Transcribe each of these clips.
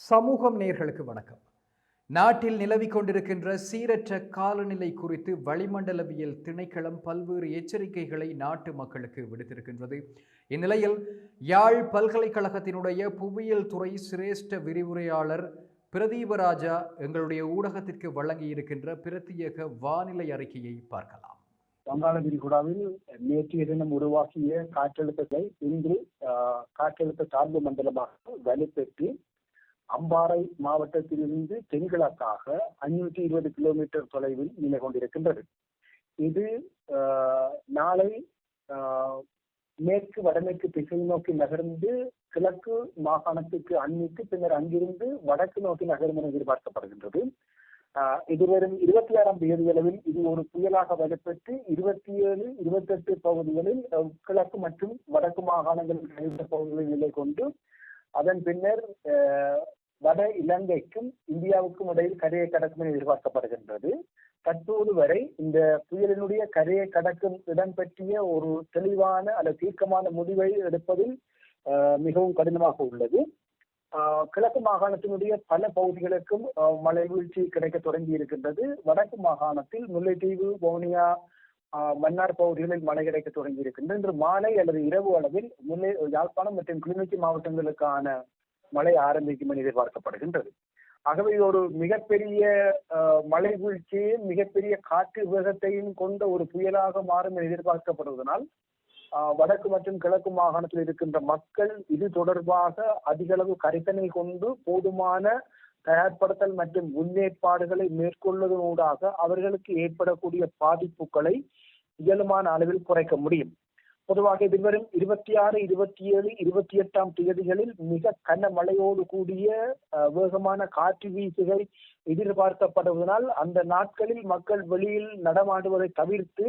சமூகம் நேர்களுக்கு வணக்கம். நாட்டில் நிலவிக் கொண்டிருக்கின்ற சீரற்ற காலநிலை குறித்து வளிமண்டலவியல் திணைக்களம் பல்வேறு எச்சரிக்கைகளை நாட்டு மக்களுக்கு விடுத்திருக்கின்றது. இந்நிலையில் யாழ் பல்கலைக்கழகத்தினுடைய புவியியல் துறை சிரேஷ்ட விரிவுரையாளர் பிரதீபராஜா எங்களுடைய ஊடகத்திற்கு வழங்கியிருக்கின்ற பிரத்யேக வானிலை அறிக்கையை பார்க்கலாம். வங்காள விரிகுடாவில் நேற்றைய தினம் உருவாக்கிய காற்றழுத்தத்தை இன்று ஆஹ், காற்றழுத்த சார்பு மண்டலமாக வலுப்பெற்று அம்பாறை மாவட்டத்திலிருந்து தென்கிழக்காக ஐநூற்றி இருபது கிலோமீட்டர் தொலைவில் நிலை கொண்டிருக்கின்றது. இது ஆஹ், நாளை ஆஹ், மேற்கு வடமேற்கு திசை நோக்கி நகர்ந்து கிழக்கு மாகாணத்துக்கு அண்மித்து பின்னர் அங்கிருந்து வடக்கு நோக்கி நகரும் என எதிர்பார்க்கப்படுகின்றது. ஆஹ் எதிர்வரும் இருபத்தி ஆறாம் தேதி அளவில் இது ஒரு புயலாக வலுப்பெற்று இருபத்தி ஏழு இருபத்தெட்டு பகுதிகளில் கிழக்கு மற்றும் வடக்கு மாகாணங்களில் பகுதிகளில் நிலை கொண்டு அதன் பின்னர் வட இலங்கைக்கும் இந்தியாவுக்கும் இடையில் கரையை கடக்கும் என எதிர்பார்க்கப்படுகின்றது. தற்போது வரை இந்த புயலினுடைய கரையை கடக்கும் இடம் பற்றிய ஒரு தெளிவான அல்லது தீர்க்கமான முடிவை எடுப்பதில் மிகவும் கடினமாக உள்ளது. ஆஹ் கிழக்கு மாகாணத்தினுடைய பல பகுதிகளுக்கும் ஆஹ் மழை வீழ்ச்சி கிடைக்க தொடங்கி இருக்கின்றது. வடக்கு மாகாணத்தில் முல்லைத்தீவு வவுனியா ஆஹ் மன்னார் பகுதிகளில் மழை கிடைக்க தொடங்கி இருக்கின்றது. இன்று மாலை அல்லது இரவு அளவில் முல்லை யாழ்ப்பாணம் மற்றும் கிளிநொச்சி மாவட்டங்களுக்கான மழை ஆரம்பிக்கும் என எதிர்பார்க்கப்படுகின்றது. ஆகவே இது ஒரு மிகப்பெரிய ஆஹ் மழை வீழ்ச்சியையும் மிகப்பெரிய காற்று வேகத்தையும் கொண்ட ஒரு புயலாக மாறும் என எதிர்பார்க்கப்படுவதனால் ஆஹ் வடக்கு மற்றும் கிழக்கு மாகாணத்தில் இருக்கின்ற மக்கள் இது தொடர்பாக அதிக அளவு கரிசனை கொண்டு போதுமான தயார்படுத்தல் மற்றும் முன்னேற்பாடுகளை மேற்கொள்வதனூடாக அவர்களுக்கு ஏற்படக்கூடிய பாதிப்புகளை இயலுமான அளவில் குறைக்க முடியும். பொதுவாக எதிர்வரும் இருபத்தி ஆறு இருபத்தி ஏழு இருபத்தி எட்டாம் தேதிகளில் மிக கன மழையோடு கூடிய வேகமான காற்று வீசுகள் எதிர்பார்க்கப்படுவதனால் அந்த நாட்களில் மக்கள் வெளியில் நடமாடுவதை தவிர்த்து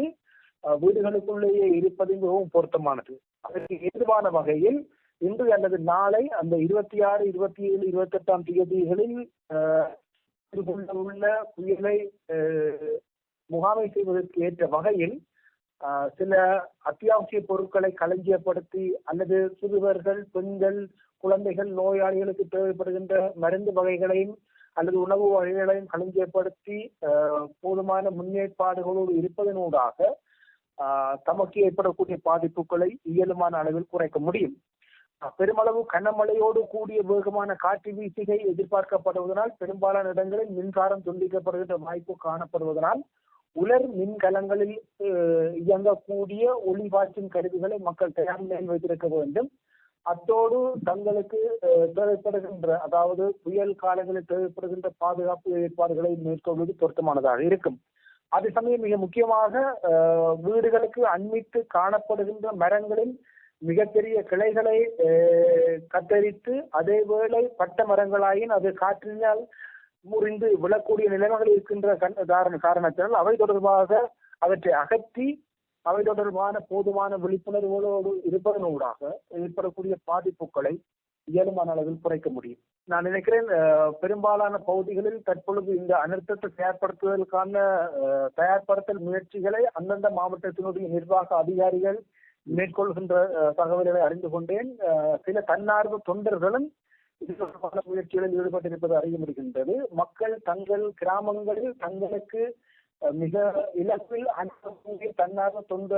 வீடுகளுக்குள்ளேயே இருப்பது மிகவும் பொருத்தமானது. அதற்கு ஏதுவான வகையில் இன்று அல்லது நாளை அந்த இருபத்தி ஆறு இருபத்தி ஏழு இருபத்தி எட்டாம் தேதிகளில் எதிர்கொள்ள உள்ள புயலை முகாமை செய்வதற்கு ஏற்ற வகையில் சில அத்தியாவசிய பொருட்களை களஞ்சியப்படுத்தி அல்லது சிறுவர்கள் பெண்கள் குழந்தைகள் நோயாளிகளுக்கு தேவைப்படுகின்ற மருந்து வகைகளையும் அல்லது உணவு வகைகளையும் களஞ்சியப்படுத்தி போதுமான முன்னேற்பாடுகளோடு இருப்பதனூடாக ஆஹ் தமக்கு ஏற்படக்கூடிய பாதிப்புகளை இயலுமான அளவில் குறைக்க முடியும். ஆஹ் பெருமளவு கனமழையோடு கூடிய வேகமான காற்று வீசிகை எதிர்பார்க்கப்படுவதனால் பெரும்பாலான இடங்களில் மின்சாரம் துண்டிக்கப்படுகின்ற வாய்ப்பு காணப்படுவதனால் உலர் மின்கலங்களில் இயங்கக்கூடிய ஒளி கருவிகளை மக்கள் தயார் நிலையில் வைத்திருக்க வேண்டும். அத்தோடு தங்களுக்கு தேவைப்படுகின்ற அதாவது புயல் காலங்களில் தேவைப்படுகின்ற பாதுகாப்பு ஏற்பாடுகளை மேற்கொள்வது பொருத்தமானதாக இருக்கும். அதே சமயம் மிக முக்கியமாக அஹ், வீடுகளுக்கு அண்மித்து காணப்படுகின்ற மரங்களின் மிகப்பெரிய கிளைகளை அஹ், கத்தரித்து அதே வேளை பட்ட மரங்களாயின் அது காற்றினால் முறிந்து விழக்கூடிய நிலைமைகள் இருக்கின்ற கண்- காரண காரணத்தினால் அவை தொடர்பாக அவற்றை அகற்றி அவை தொடர்பான போதுமான விழிப்புணர்வோடு இருப்பதனூடாக ஏற்படக்கூடிய பாதிப்புகளை இயலுமான அளவில் குறைக்க முடியும். நான் நினைக்கிறேன் பெரும்பாலான பகுதிகளில் தற்பொழுது இந்த அனர்த்தத்தை தயார்படுத்துவதற்கான அஹ், தயார்படுத்தல் முயற்சிகளை அந்தந்த மாவட்டத்தினுடைய நிர்வாக அதிகாரிகள் மேற்கொள்கின்ற தகவல்களை அறிந்து கொண்டேன். சில தன்னார்வ தொண்டர்களும் இது தொடர்பான முயற்சிகளில் ஈடுபட்டிருப்பது அறிய முடிகின்றது. மக்கள் தங்கள் கிராமங்களில் தங்களுக்கு மிக இலக்கில் அணுகக்கூடிய தன்னார்வ தொண்ட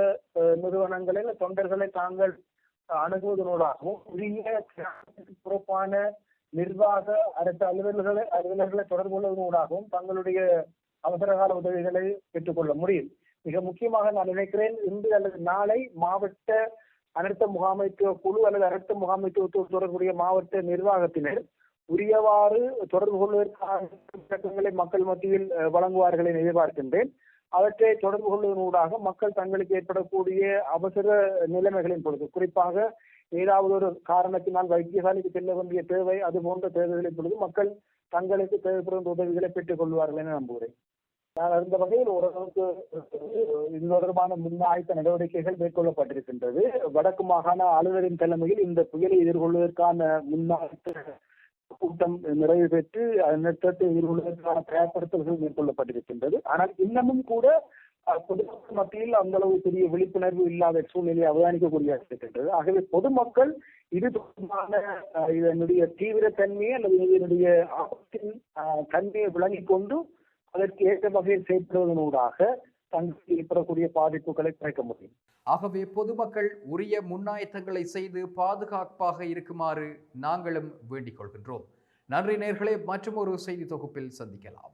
நிறுவனங்களில் தொண்டர்களை தாங்கள் அணுகுவதனூடாகவும் உரிய கிராமத்துக்கு பொறுப்பான நிர்வாக அரசு அலுவலர்களை அலுவலர்களை தொடர்பு கொள்வதனூடாகவும் தங்களுடைய அவசரகால உதவிகளை பெற்றுக்கொள்ள முடியும். மிக முக்கியமாக நான் நினைக்கிறேன் இன்று அல்லது நாளை மாவட்ட அனர்த்த முகாமைத்துவ குழு அல்லது அனர்த்த முகாமைத்துவத்தோடு தொடர்புடைய மாவட்ட நிர்வாகத்தினர் உரியவாறு தொடர்பு கொள்வதற்கான மக்கள் மத்தியில் வழங்குவார்கள் என எதிர்பார்க்கின்றேன். அவற்றை தொடர்பு கொள்வதனூடாக மக்கள் தங்களுக்கு ஏற்படக்கூடிய அவசர நிலைமைகளின் பொழுது குறிப்பாக ஏதாவது ஒரு காரணத்தினால் வைத்தியசாலைக்கு செல்ல வேண்டிய தேவை அது போன்ற தேவைகளின் பொழுது மக்கள் தங்களுக்கு தேவைப்படும் உதவிகளை பெற்றுக் கொள்வார்கள் என நம்புகிறேன். நான் இருந்த வகையில் ஓரளவுக்கு இது தொடர்பான முன்னாயத்த நடவடிக்கைகள் மேற்கொள்ளப்பட்டிருக்கின்றது. வடக்கு மாகாண ஆளுநரின் தலைமையில் இந்த புயலை எதிர்கொள்வதற்கான முன்னாயத்த கூட்டம் நிறைவு பெற்று நிறுத்தத்தை எதிர்கொள்வதற்கான தயார்படுத்தல்கள் மேற்கொள்ளப்பட்டிருக்கின்றது. ஆனால் இன்னமும் கூட பொதுமக்கள் மத்தியில் அந்த அளவு பெரிய விழிப்புணர்வு இல்லாத சூழ்நிலையை அவதானிக்கக்கூடிய இருக்கின்றது. ஆகவே பொதுமக்கள் இது தொடர்பான இதனுடைய தீவிரத்தன்மையை அல்லது இதனுடைய ஆபத்தின் தன்மையை விளங்கிக் கொண்டு அதற்கு ஏற்ற வகையில் செயற்படுவதனூடாக தங்களுக்கு ஏற்படக்கூடிய பாதிப்புகளை குறைக்க முடியும். ஆகவே பொதுமக்கள் உரிய முன்னாயத்தங்களை செய்து பாதுகாப்பாக இருக்குமாறு நாங்களும் வேண்டிக் கொள்கின்றோம். நன்றி நேர்களே மற்றும் ஒரு செய்தி தொகுப்பில் சந்திக்கலாம்.